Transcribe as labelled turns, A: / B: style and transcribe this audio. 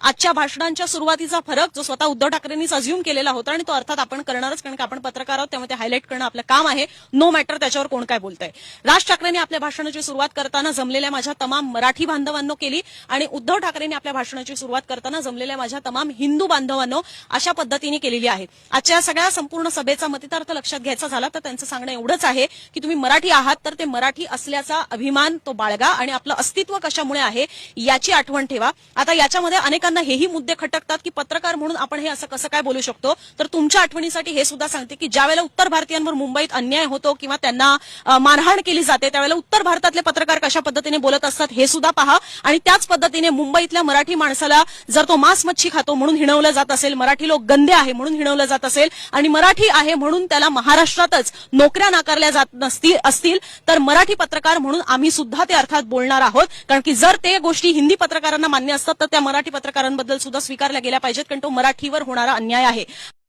A: आजच्या भाषणांच्या सुरुवातीचा फरक जो स्वतः उद्धव ठाकरेंनीच अझ्युम केलेला होता आणि तो अर्थात आपण करणारच कारण की आपण पत्रकार आहोत त्यामुळे ते हायलाईट करणं आपलं काम आहे. नो मॅटर त्याच्यावर कोण काय बोलतंय. राज ठाकरेंनी आपल्या भाषणाची सुरुवात करताना जमलेल्या माझ्या तमाम मराठी बांधवांनो केली आणि उद्धव ठाकरेंनी आपल्या भाषणाची सुरुवात करताना जमलेल्या माझ्या तमाम हिंदू बांधवांनो अशा पद्धतीने केलेली आहे. आजच्या सगळ्या संपूर्ण सभेचा मतितार्थ लक्षात घ्यायचा झाला तर त्यांचं सांगणं एवढंच आहे की तुम्ही मराठी आहात तर ते मराठी असल्याचा अभिमान तो बाळगा आणि आपलं अस्तित्व कशामुळे आहे याची आठवण ठेवा. आता याच्यामध्ये अनेकांना हेही मुद्दे खटकतात की पत्रकार म्हणून आपण हे असं कसं काय बोलू शकतो? तर तुमच्या आठवणीसाठी हे सुद्धा सांगते की ज्यावेळेला उत्तर भारतीयांवर मुंबईत अन्याय होतो किंवा त्यांना मारहाण केली जाते त्यावेळेला उत्तर भारतातले पत्रकार कशा पद्धतीने बोलत असतात हे सुद्धा पहा. आणि त्याच पद्धतीने मुंबईतल्या मराठी माणसाला जर तो मांस मच्छी खातो म्हणून हिणवलं जात असेल मराठी लोक गंदे आहे म्हणून हिणवलं जात असेल आणि मराठी आहे म्हणून त्याला महाराष्ट्रातच नोकऱ्या नाकारल्या जात नसतील असतील तर मराठी पत्रकार म्हणून आम्ही सुद्धा ते अर्थात बोलणार आहोत. कारण की जर ते गोष्टी हिंदी पत्रकारांना मान्य असतात तर त्या मराठी पत्रकारांबद्दल सुद्धा स्वीकारल्या गेल्या पाहिजेत कारण तो मराठीवर होणारा अन्याय आहे.